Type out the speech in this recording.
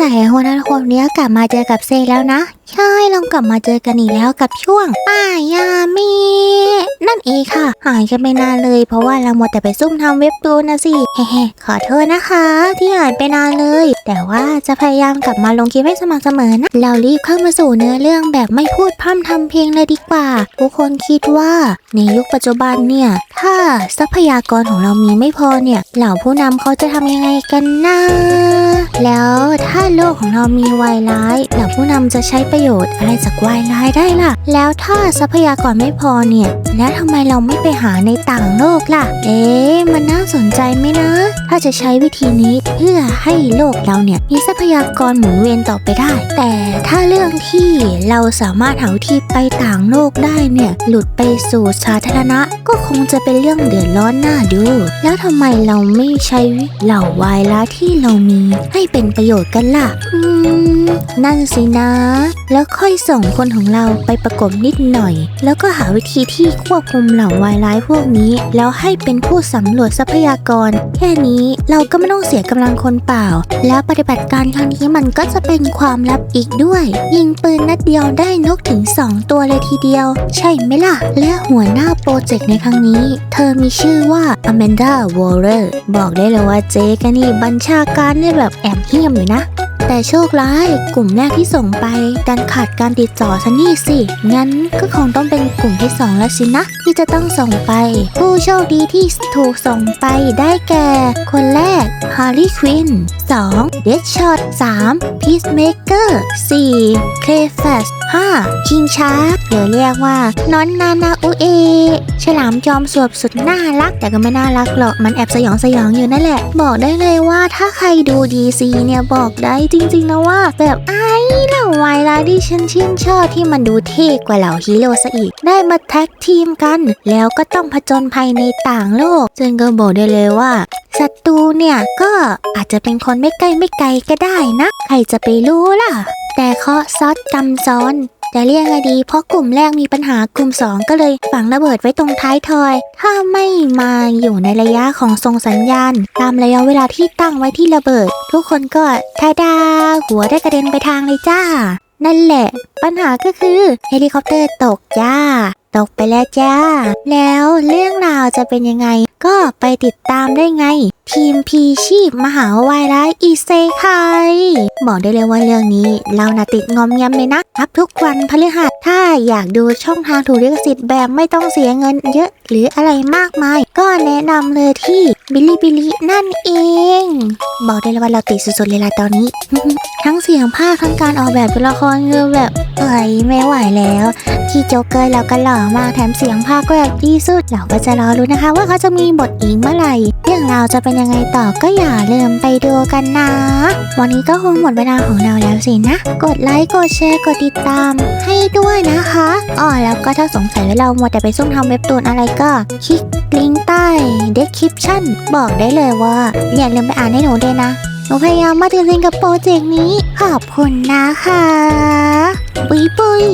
สัยคนนั้นคนนี้กลับมาเจอกับเซแล้วนะ ใช่ลองกลับมาเจอกันอีกแล้วกับช่วงป้ายามีนั่นเองค่ะ หายกันไปนานเลย เพราะว่าเราหมดแต่ไปซุ่มทำเว็บตูนนะสิเฮ้ขอโทษนะคะ ที่หายไปนานเลย แต่ว่าจะพยายามกลับมาลงคลิปให้สม่ำเสมอนะ เรารีบเข้ามาสู่เนื้อเรื่องแบบไม่พูดพร่ำทำเพลงเลยดีกว่า ทุกคนคิดว่าในยุคปัจจุบันเนี่ย ถ้าทรัพยากรของเรามีไม่พอเนี่ย เหล่าผู้นำเขาจะทำยังไงกันนะ แล้วถ้าโลกของเรามีวายร้าย เหล่าผู้นำจะใช้ประโยชน์อะไรจากวายร้ายได้ล่ะ แล้วถ้าทรัพยากรไม่พอเนี่ย แล้วทำไมเราไม่ไปหาในต่างโลกล่ะ เอ๊ะ มันน่าสนใจไหมนะ ถ้าจะใช้วิธีนี้เพื่อให้โลกเราเนี่ยมีทรัพยากรหมุนเวียนต่อไปได้ แต่ถ้าเรื่องที่เราสามารถหาวิธีไปต่างโลกได้เนี่ย หลุดไปสู่สาธารณะ ก็คงจะเป็นเรื่องเดือดร้อนหน่าดู แล้วทำไมเราไม่ใช้เหล่าวายละที่เรามีให้เป็นประโยชน์กันล่ะ อืม นั่นสินะ แล้วค่อยส่งคนของเราไปประกบนิดหน่อย แล้วก็หาวิธีที่ควบคุมเหล่าวายร้ายพวกนี้ แล้วให้เป็นผู้สำรวจทรัพยากร แค่นี้เราก็ไม่ต้องเสียกำลังคนเปล่า แล้วปฏิบัติการครั้งนี้มันก็จะเป็นความลับอีกด้วย ยิงปืนนัดเดียวได้นกถึง2 ตัวเลยทีเดียว ใช่ไหมล่ะ และหัวหน้าโปรเจกต์ในครั้งนี้ เธอมีชื่อว่า Amanda Waller บอกได้เลยว่าเจ๊กันนี่บัญชาการเนี่ยแบบแอบเหี้ยมอยู่นะแต่โชคร้าย กลุ่มแรกที่ส่งไปดันขาดการติดต่อซะนี่สิ งั้นก็คงต้องเป็นกลุ่มที่สองแล้วสินะ ที่จะต้องส่งไป ผู้โชคดีที่ถูกส่งไปได้แก่ คนแรก Harley Quinn 2 Deadshot 3 Peacemaker 4 c l a y f a s 5 King Shark หรือเรียกว่าน้อนนานาอุเอ ฉลามจอมสวบสุดน่ารัก แต่ก็ไม่น่ารักหรอก มันแอบสยองสยองอยู่นั่นแหละ บอกได้เลยว่าถ้าใครดู DC เนี่ยบอกได้จริงๆนะว่า แบบไอ้เหล่าวายร้ายที่ฉันชื่นชอบที่มันดูเท่กว่าเหล่าฮีโร่ซะอีก ได้มาแท็กทีมกัน แล้วก็ต้องผจญภัยในต่างโลกซึ่งก็บอกได้เลยว่า ศัตรูเนี่ยก็อาจจะเป็นคนไม่ใกล้ไม่ไกลก็ได้นะ ใครจะไปรู้ล่ะ แต่เคาะซอสกำซ้อนแต่เรียกไงดี เพราะกลุ่มแรกมีปัญหากลุ่ม 2 ก็เลยฝังระเบิดไว้ตรงท้ายทอย ถ้าไม่มาอยู่ในระยะของส่งสัญญาณ ตามระยะเวลาที่ตั้งไว้ที่ระเบิด ทุกคนก็ทาดา หัวได้กระเด็นไปทางเลยจ้า นั่นแหละ ปัญหาก็คือเฮลิคอปเตอร์ตกจ้า ตกไปแล้วจ้า แล้วเรื่องราวจะเป็นยังไง ก็ไปติดตามได้ไง ทีมพีชีพมหาวายร้ายอีเซไคบอกได้เลยว่าเรื่องนี้เราน่ะติดงอมแงมเลยนะทับทุกวันพฤหัสถ้าอยากดูช่องทางถูกลิขสิทธิ์แบบไม่ต้องเสียเงินเยอะ หรืออะไรมากมาย ก็แนะนำเลยที่บิลลี่บิลลี่นั่นเอง บอกได้เลยว่าเราติดสุดๆเลยละตอนนี้ ทั้งเสียงภาคทั้งการออกแบบตัวละครคือแบบเอ้ยไม่ไหวแล้วที่โจ๊กเกอร์เราก็หล่อมากแถมเสียงภาคก็แบบดีสุดเราก็จะรอรู้นะคะ ว่าเขาจะมีบทอีกเมื่อไหร่เรื่องราวจะเป็นยังไงต่อก็อย่าลืมไปดูกันนะ วันนี้ก็คงหมดเวลาของเราแล้วสินะ กดไลค์กดแชร์กดติดตามให้ด้วยนะคะอ๋อแล้วก็ถ้าสงสัยว่าเราหมดแต่ไปซุ่มทำเว็บตูนอะไรก็คลิกลิงก์ใต้ description บอกได้เลยว่า อย่าลืมไปอ่านให้หนูด้วยนะหนูพยายามมาถึงกับโปรเจกต์นี้ ขอบคุณนะคะ ปุยปุย